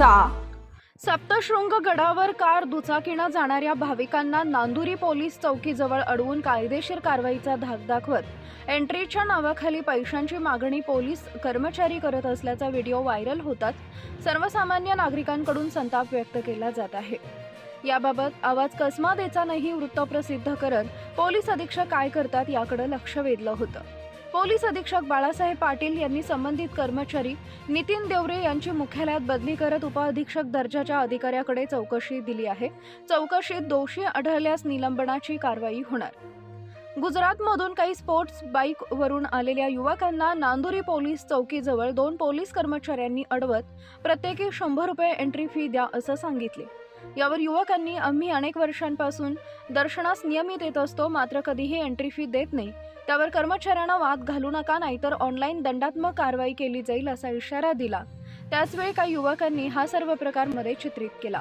नांदुरीचा सप्तशृंग गडावर कार दुचाकीनं जाणाऱ्या भाविकांना नांदुरी पोलीस चौकीजवळ अडवून कायदेशीर कारवाईचा धाक दाखवत एंट्रीच्या नावाखाली पैशांची मागणी पोलीस कर्मचारी करत असल्याचा व्हिडिओ व्हायरल होतात सर्वसामान्य नागरिकांकडून संताप व्यक्त केला जात आहे. याबाबत आवाज कसमा देचानंही वृत्त प्रसिद्ध करत पोलीस अधीक्षक काय करतात याकडे लक्ष वेधलं होतं. पोलीस अधीक्षक बाळासाहेब पाटील यांनी संबंधित कर्मचारी नितीन देवरे यांची मुख्यालयात बदली करत उपअधीक्षक दर्जाच्या अधिकाऱ्याकडे चौकशी दिली आहे. चौकशीत दोषी आढळल्यास निलंबनाची कारवाई होणार. गुजरातमधून काही स्पोर्ट्स बाईकवरून आलेल्या युवकांना नांदुरी पोलीस चौकीजवळ दोन पोलीस कर्मचाऱ्यांनी अडवत प्रत्येकी शंभर रुपये एंट्री फी द्या असं सांगितले. यावर युवकांनी आम्ही अनेक वर्षांपासून दर्शनास नियमित येत असतो मात्र कधीही एंट्री फी देत नाही. त्यावर कर्मचाऱ्यांना वाद घालू नका नाहीतर ऑनलाईन दंडात्मक कारवाई केली जाईल असा इशारा दिला. त्याचवेळी काही युवकांनी हा सर्व प्रकारमध्ये चित्रित केला.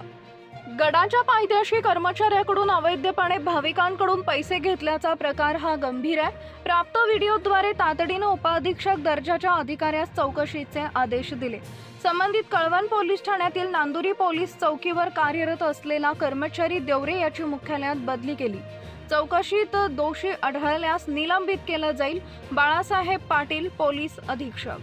गडाच्या पायथ्याशी कर्मचाऱ्याकडून अवैधपणे भाविकांकडून पैसे घेतल्याचा प्रकार हा गंभीर आहे. प्राप्त व्हिडिओद्वारे तातडीनं उपअधीक्षक दर्जाच्या अधिकाऱ्यास चौकशीचे आदेश दिले. संबंधित कळवण पोलीस ठाण्यातील नांदुरी पोलीस चौकीवर कार्यरत असलेला कर्मचारी देवरे याची मुख्यालयात बदली केली. चौकशीत दोषी आढळल्यास निलंबित केलं जाईल. बाळासाहेब पाटील पोलीस अधीक्षक.